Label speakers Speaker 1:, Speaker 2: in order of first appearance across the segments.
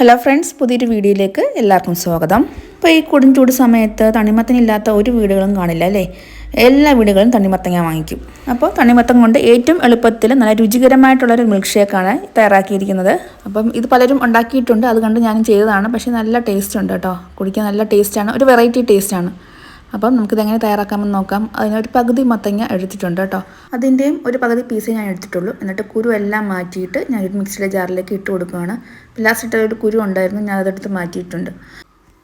Speaker 1: Hello friends പുതിയൊരു വീഡിയോയിലേക്ക് എല്ലാവർക്കും സ്വാഗതം. ഇപ്പോൾ ഈ കൊടും ചൂട് സമയത്ത് തണിമത്തനില്ലാത്ത ഒരു വീടുകളും കാണില്ല അല്ലേ? എല്ലാ വീടുകളും തണ്ണിമത്തങ്ങ വാങ്ങിക്കും. അപ്പോൾ തണ്ണിമത്തം കൊണ്ട് ഏറ്റവും എളുപ്പത്തിൽ നല്ല രുചികരമായിട്ടുള്ളൊരു മിൽക്ക് ഷേക്കാണ് തയ്യാറാക്കിയിരിക്കുന്നത്. അപ്പം ഇത് പലരും ഉണ്ടാക്കിയിട്ടുണ്ട് അത് കണ്ട് ഞാനും ചെയ്തതാണ്. പക്ഷേ നല്ല ടേസ്റ്റ് ഉണ്ട് കേട്ടോ. കുടിക്കാൻ നല്ല ടേസ്റ്റാണ് ഒരു വെറൈറ്റി ടേസ്റ്റാണ് അപ്പം നമുക്കിതെങ്ങനെ തയ്യാറാക്കാമെന്ന് നോക്കാം. അതിനൊരു പകുതി മത്തങ്ങ എടുത്തിട്ടുണ്ട് കേട്ടോ. അതിന്റെയും ഒരു പകുതി പീസ് ഞാൻ എടുത്തിട്ടുള്ളൂ. എന്നിട്ട് കുരു എല്ലാം മാറ്റിയിട്ട് ഒരു മിക്സിയുടെ ജാറിലേക്ക് ഇട്ട് കൊടുക്കുകയാണ്. ലാസ്റ്റ് ഇട്ട ഒരു കുരു ഉണ്ടായിരുന്നു. ഞാൻ അതെടുത്ത് മാറ്റിയിട്ടുണ്ട്.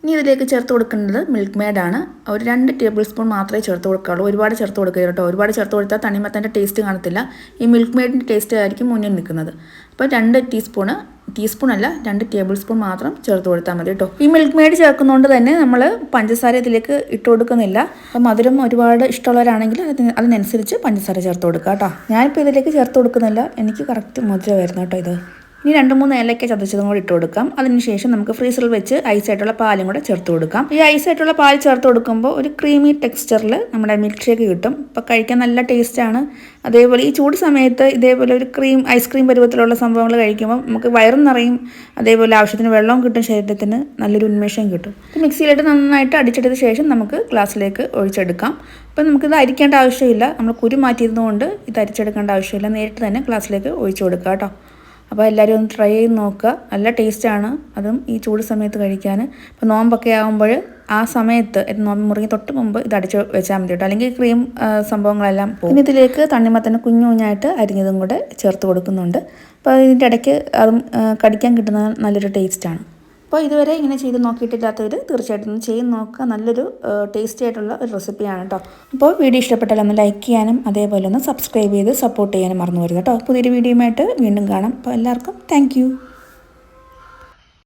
Speaker 1: ഇനി ഇതിലേക്ക് ചേർത്ത് കൊടുക്കേണ്ടത് മിൽക്ക് മെയ്ഡാണ് ഒരു രണ്ട് ടേബിൾ സ്പൂൺ മാത്രമേ ചേർത്ത് കൊടുക്കാവുള്ളൂ. ഒരുപാട് ചേർത്ത് കൊടുക്കരുത് കേട്ടോ. ഒരുപാട് ചേർത്ത് കൊടുത്താൽ തണിമത്തന്റെ ടേസ്റ്റ് കാണത്തില്ല. ഈ മിൽക്ക് മെയ്ഡിന്റെ ടേസ്റ്റ് ആയിരിക്കും മുന്നിൽ നിൽക്കുന്നത്. അപ്പോൾ രണ്ട് ടീസ്പൂണ് ടീസ്പൂൺ അല്ല രണ്ട് ടേബിൾ സ്പൂൺ മാത്രം ചേർത്ത് കൊടുത്താൽ മതി കേട്ടോ ഈ മിൽക്ക് മെയ്ഡ് ചേർക്കുന്നതുകൊണ്ട് തന്നെ നമ്മൾ പഞ്ചസാര ഇതിലേക്ക് ഇട്ട് കൊടുക്കുന്നില്ല. അപ്പോൾ മധുരം ഒരുപാട് ഇഷ്ടമുള്ളവരാണെങ്കിൽ അതിന് അതിനനുസരിച്ച് പഞ്ചസാര ചേർത്ത് കൊടുക്കുക കേട്ടോ ഞാനിപ്പോൾ ഇതിലേക്ക് ചേർത്ത് കൊടുക്കുന്നില്ല. എനിക്ക് കറക്റ്റ് മധുരമായിരുന്നു കേട്ടോ ഇത്. ഇനി രണ്ട് മൂന്ന് ഏലക്ക ചതച്ചതും കൂടി ഇട്ട് കൊടുക്കാം. അതിനുശേഷം നമുക്ക് ഫ്രീസറിൽ വെച്ച് ഐസായിട്ടുള്ള പാലും കൂടെ ചേർത്ത് കൊടുക്കാം. ഈ ഐസായിട്ടുള്ള പാൽ ചേർത്ത് കൊടുക്കുമ്പോൾ ഒരു ക്രീമി ടെക്സ്ചറിൽ നമ്മുടെ മിൽക്ക് ഷേക്ക് കിട്ടും. അപ്പോൾ കഴിക്കാൻ നല്ല ടേസ്റ്റാണ് അതേപോലെ ഈ ചൂട് സമയത്ത് ഇതേപോലെ ഒരു ക്രീം ഐസ്ക്രീം പരുവത്തിലുള്ള സംഭവങ്ങൾ കഴിക്കുമ്പോൾ നമുക്ക് വയറും നിറയും. അതേപോലെ ആവശ്യത്തിന് വെള്ളവും കിട്ടും ശരീരത്തിന്. നല്ലൊരു ഉന്മേഷം കിട്ടും. മിക്സിയിലിട്ട് നന്നായിട്ട് അടിച്ചെടുത്ത ശേഷം നമുക്ക് ഗ്ലാസ്സിലേക്ക് ഒഴിച്ചെടുക്കാം. അപ്പം നമുക്കിത് അരിക്കേണ്ട ആവശ്യമില്ല. നമ്മൾ കുരു മാറ്റിയിരുന്നുകൊണ്ട് ഇത് അരിച്ചെടുക്കേണ്ട ആവശ്യമില്ല. നേരിട്ട് തന്നെ ഗ്ലാസ്സിലേക്ക് ഒഴിച്ചു കൊടുക്കുക കേട്ടോ. അപ്പോൾ എല്ലാവരും ഒന്ന് ട്രൈ ചെയ്ത് നോക്കുക. നല്ല ടേസ്റ്റാണ് അതും ഈ ചൂട് സമയത്ത് കഴിക്കാൻ. ഇപ്പോൾ നോമ്പൊക്കെ ആകുമ്പോൾ ആ സമയത്ത് നോമ്പ് മുറിഞ്ഞ് തൊട്ട് മുമ്പ് ഇത് അടിച്ച് വെച്ചാൽ മതി കേട്ടോ. അല്ലെങ്കിൽ ക്രീം സംഭവങ്ങളെല്ലാം പോകും. പിന്നെ ഇതിലേക്ക് തണ്ണിമത്തന്നെ കുഞ്ഞു കുഞ്ഞായിട്ട് അരിഞ്ഞതും കൂടെ ചേർത്ത് കൊടുക്കുന്നുണ്ട്. അപ്പോൾ ഇതിന്റെ ഇടയ്ക്ക് അതും കടിക്കാൻ കിട്ടുന്ന നല്ലൊരു ടേസ്റ്റാണ് അപ്പോൾ ഇതുവരെ ഇങ്ങനെ ചെയ്ത് നോക്കിയിട്ടില്ലാത്തവർ തീർച്ചയായിട്ടും ചെയ്ത് നോക്കുക. നല്ലൊരു ടേസ്റ്റി ആയിട്ടുള്ള ഒരു റെസിപ്പിയാണ് കേട്ടോ അപ്പോൾ വീഡിയോ ഇഷ്ടപ്പെട്ടാൽ ഒന്ന് ലൈക്ക് ചെയ്യാനും അതേപോലെ ഒന്ന് സബ്സ്ക്രൈബ് ചെയ്ത് സപ്പോർട്ട് ചെയ്യാനും മറന്നു വരുന്നത് കേട്ടോ പുതിയൊരു വീഡിയോയുമായിട്ട് വീണ്ടും കാണാം. അപ്പോൾ എല്ലാവർക്കും താങ്ക്